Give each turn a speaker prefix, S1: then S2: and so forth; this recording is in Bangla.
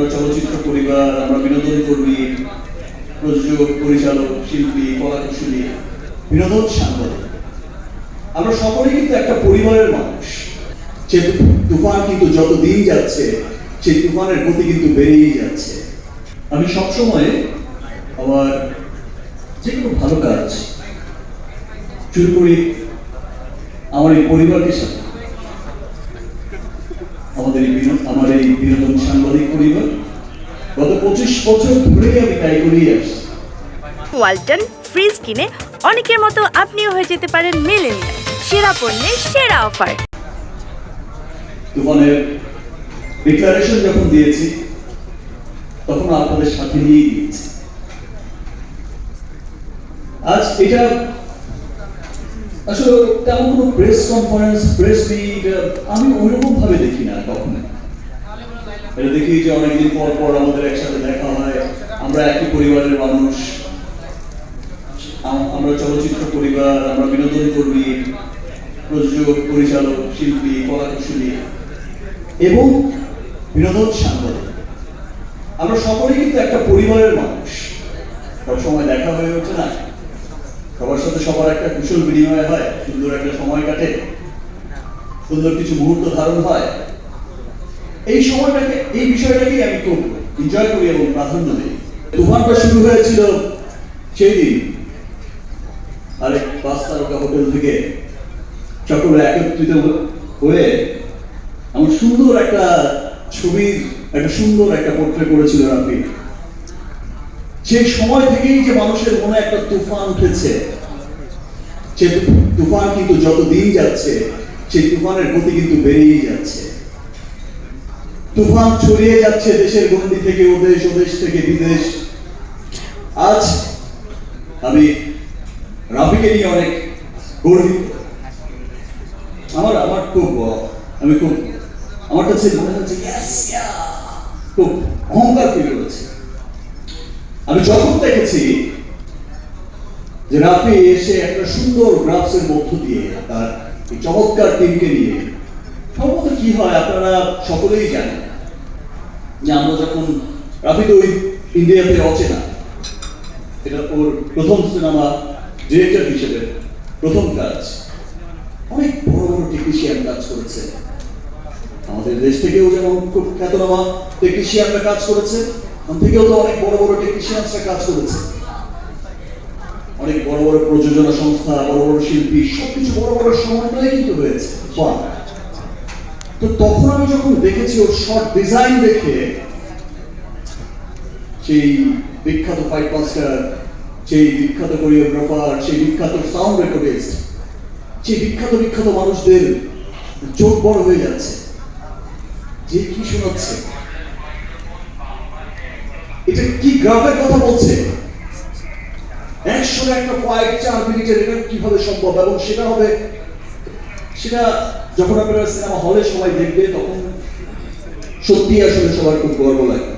S1: আমরা চলচ্চিত্র পরিবার, আমরা বিনোদন কর্মী, প্রযোজক, পরিচালক, শিল্পী, কলাকুশলী, বিনোদন সাংবাদিক। আমরা সকলেই কিন্তু একটা পরিবারের মানুষ। সে তুফান কিন্তু যত দিন যাচ্ছে, সেই তুফানের গতি কিন্তু বেড়েই যাচ্ছে। আমি সবসময় আমার যে কোনো ভালো কাজ শুরু করি আমার এই পরিবারকে সাথে। আমাদের এই আমার এই বিনোদন সাংবাদিক পরিবার গত পঁচিশ বছর ধরেই আমি তাই করেই আসছি।
S2: ওয়ালটন ফ্রিজ কিনে অনেকের মতো আপনিও হয়ে যেতে পারেন মেলেনিয়া সেরা পণ্যের সেরা অফার।
S1: তুফানের ডিক্লারেশন যখন দিয়েছি তখন আপনাদের সাথে নিয়েই দিয়েছি। আজ এটা আসলে তেমন কোনো প্রেস কনফারেন্স প্রেস মিট আমি ওইরকম ভাবে দেখি না কখনো এটা দেখি যে অনেকদিন পর পর আমাদের একসাথে দেখা হয়। আমরা একই পরিবারের মানুষ। আমরা চলচ্চিত্র পরিবার, আমরা বিনোদন কর্মী, প্রযোজক, পরিচালক, শিল্পী, কলাকুশলী এবং বিনোদন সাংবাদিক। আমরা সকলেই কিন্তু একটা পরিবারের মানুষ। সব সময় দেখা হয়ে ওঠে না। সবার সাথে সবার একটা কুশল বিনিময় হয়, সুন্দর একটা সময় কাটে। সুন্দর কিছু মুহূর্ত ধারণ হয়। এই সময়টাকে, এই বিষয়টাকেই আমি খুব এনজয় করি এবং প্রাধান্য দিই। তুফানটা শুরু হয়েছিল সেই দিন। আরেক পাঁচ তারকা হোটেল থেকে সকলে একত্রিত হয়ে আমার সুন্দর একটা ছবির, একটা সুন্দর একটা পোর্ট্রে করেছিল রাফি সেই সময় থেকেই যে মানুষের মনে একটা তুফান উঠেছে, সে তুফান কিন্তু যত দিন যাচ্ছে, সেই তুফানের গতি কিন্তু বেড়েই যাচ্ছে। তুফান ছড়িয়ে যাচ্ছে দেশের গন্ডি থেকে ওদেশ ওদেশ থেকে বিদেশ। আজ আমি রাফিকে নিয়ে অনেক গর্বিত। আমার আমার খুব আমি খুব, আমার কাছে মনে হচ্ছে খুব অহংকার ফিল করেছে আমি যখন দেখেছি যে রাফি এসে একটা সুন্দর গ্রাফসের মধ্য দিয়ে তার চমৎকার টিমকে নিয়ে সম্ভবত কি হয় আপনারা সকলেই জানেন। যে আমরা যখন রাফি ওই ইন্ডিয়াতে অচেনা, এটা ওর প্রথম সিনেমা ডিরেক্টর হিসেবে প্রথম কাজ। অনেক বড় বড় টেকনিশিয়ান কাজ করেছে। আমাদের দেশ থেকেও যেমন খুব খ্যাতনামা টেকনিশিয়ানরা কাজ করেছে ওখান থেকেও তো অনেক বড় বড় টেকনিশিয়ানসরা কাজ করেছে। অনেক বড় বড় প্রযোজনা সংস্থা, বড় বড় শিল্পী, সবকিছু বড় বড় সমন্বয়ে কিন্তু হয়েছে। তো তখন আমি যখন দেখেছি ওর শর্ট ডিজাইন দেখে, সেই বিখ্যাত ফাইট মাস্টার সেই বিখ্যাত কোরিওগ্রাফার সেই বিখ্যাত সাউন্ড রেকর্ডিস্ট সেই বিখ্যাত বিখ্যাত মানুষদের চোখ বড় হয়ে যাচ্ছে। যে কি শোনাচ্ছে? এটা কি গ্রাফের কথা বলছে? একশো একটা কয়েক চার মিনিটের এটা কীভাবে সম্ভব? এবং সেটা হবে, সেটা যখন আপনারা সিনেমা হলে সবাই দেখবে তখন সত্যি আসলে সবার খুব গর্ব লাগে।